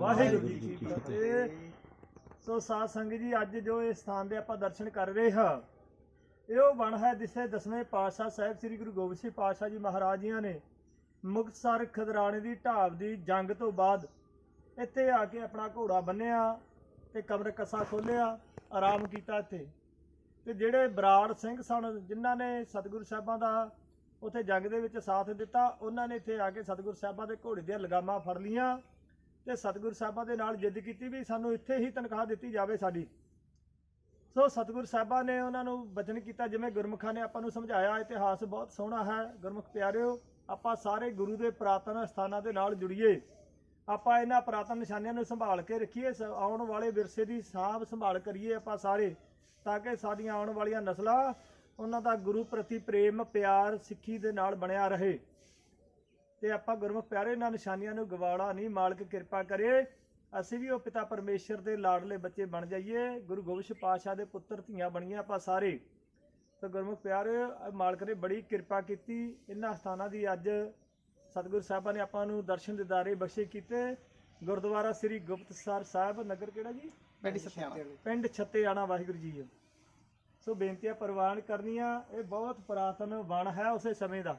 ਵਾਹਿਗੁਰੂ ਜੀ ਕੀ ਫਤਿਹ। ਸੋ ਸਾਧ ਸੰਗਤ ਜੀ ਅੱਜ ਜੋ ਇਹ ਸਥਾਨ ਦੇ ਆਪਾਂ ਦਰਸ਼ਨ ਕਰ ਰਹੇ ਹਾਂ ਇਹ ਉਹ ਬਣ ਹੈ ਜਿੱਥੇ ਦਸਵੇਂ ਪਾਤਸ਼ਾਹ ਸਾਹਿਬ ਸ੍ਰੀ ਗੁਰੂ ਗੋਬਿੰਦ ਸਿੰਘ ਪਾਤਸ਼ਾਹ ਜੀ ਮਹਾਰਾਜ ਜੀਆਂ ਨੇ ਮੁਕਤਸਰ ਖਦਰਾਣੇ ਦੀ ਢਾਬ ਦੀ ਜੰਗ ਤੋਂ ਬਾਅਦ ਇੱਥੇ ਆ ਕੇ ਆਪਣਾ ਘੋੜਾ ਬੰਨਿਆ ਤੇ ਕਮਰ ਕੱਸਾ ਖੋਲਿਆ ਆਰਾਮ ਕੀਤਾ ਇੱਥੇ। ਤੇ ਜਿਹੜੇ ਬਰਾੜ ਸਿੰਘ ਸਨ ਜਿਨ੍ਹਾਂ ਨੇ ਸਤਿਗੁਰੂ ਸਾਹਿਬਾਂ ਦਾ ਉੱਥੇ ਜੰਗ ਦੇ ਵਿੱਚ ਸਾਥ ਦਿੱਤਾ ਉਹਨਾਂ ਨੇ ਇੱਥੇ ਆ ਕੇ ਸਤਿਗੁਰੂ ਸਾਹਿਬਾਂ ਦੇ ਘੋੜੇ ਦੀਆਂ ਲਗਾਮਾਂ ਫੜ ਲੀਆਂ ਤੇ ਸਤਿਗੁਰੂ ਸਾਹਿਬਾਂ ਦੇ ਨਾਲ ਜਿੱਦ ਕੀਤੀ ਵੀ ਸਾਨੂੰ ਇੱਥੇ ਹੀ ਤਨਖਾਹ ਦਿੱਤੀ ਜਾਵੇ ਸਾਡੀ। ਸੋ ਸਤਿਗੁਰੂ ਸਾਹਿਬਾਂ ਨੇ ਉਹਨਾਂ ਨੂੰ ਬਚਨ ਕੀਤਾ, ਜਿਵੇਂ ਗੁਰਮੁਖਾਂ ਨੇ ਆਪਾਂ ਨੂੰ ਸਮਝਾਇਆ, ਇਤਿਹਾਸ ਬਹੁਤ ਸੋਹਣਾ ਹੈ। ਗੁਰਮੁਖ ਪਿਆਰਿਓ, ਆਪਾਂ ਸਾਰੇ ਗੁਰੂ ਦੇ ਪ੍ਰਾਤਨ ਸਥਾਨਾਂ ਦੇ ਨਾਲ ਜੁੜੀਏ। ਆਪਾਂ ਇਹਨਾਂ ਪ੍ਰਾਤਨ ਨਿਸ਼ਾਨੀਆਂ ਨੂੰ ਸੰਭਾਲ ਕੇ ਰੱਖੀਏ, ਸ- ਆਉਣ ਵਾਲੇ ਵਿਰਸੇ ਦੀ ਸਾਂਭ ਸੰਭਾਲ ਕਰੀਏ ਆਪਾਂ ਸਾਰੇ, ਤਾਂ ਕਿ ਸਾਡੀਆਂ ਆਉਣ ਵਾਲੀਆਂ ਨਸਲਾਂ ਉਹਨਾਂ ਦਾ ਗੁਰੂ ਪ੍ਰਤੀ ਪ੍ਰੇਮ, ਪਿਆਰ, ਸਿੱਖੀ ਦੇ ਨਾਲ ਬਣਿਆ ਰਹੇ। ਤੇ ਆਪਾਂ ਗੁਰਮੁਖ ਪਿਆਰੇ ਇਹਨਾਂ ਨਿਸ਼ਾਨੀਆਂ ਨੂੰ ਗਵਾੜਾ ਨਹੀਂ ਮਾਲਕ ਕਿਰਪਾ ਕਰੇ। ਅਸੀਂ ਵੀ ਉਹ ਪਿਤਾ ਪਰਮੇਸ਼ਰ ਦੇ ਲਾਡਲੇ ਬੱਚੇ ਬਣ ਜਾਈਏ। ਗੁਰੂ ਗੋਬਿੰਦ ਸਿੰਘ ਪਾਤਸ਼ਾਹ ਦੇ ਪੁੱਤਰ ਧੀਆਂ ਬਣੀਏ ਆਪਾਂ ਸਾਰੇ। ਤੇ ਗੁਰਮੁਖ ਪਿਆਰੇ ਮਾਲਕ ਨੇ ਬੜੀ ਕਿਰਪਾ ਕੀਤੀ। ਇਹਨਾਂ ਸਥਾਨਾਂ ਦੀ ਅੱਜ ਸਤਿਗੁਰੂ ਸਾਹਿਬਾਂ ਨੇ ਆਪਾਂ ਨੂੰ ਦਰਸ਼ਨ ਦਿਦਾਰੇ ਬਖਸ਼ੇ ਕੀਤੇ। ਗੁਰਦੁਆਰਾ ਸ੍ਰੀ ਗੁਪਤਸਰ ਸਾਹਿਬ ਨਗਰ ਕਿਹੜਾ ਜੀ? ਪਿੰਡ ਸਥਿਆਣਾ ਪਿੰਡ ਛੱਤੇਆਣਾ ਵਾਹਿਗੁਰੂ ਜੀ। ਸੋ ਬੇਨਤੀਆਂ ਪ੍ਰਵਾਨ ਕਰਨੀਆਂ। ਇਹ ਬਹੁਤ ਪੁਰਾਤਨ ਬਣ ਹੈ ਉਸੇ ਸਮੇਂ ਦਾ।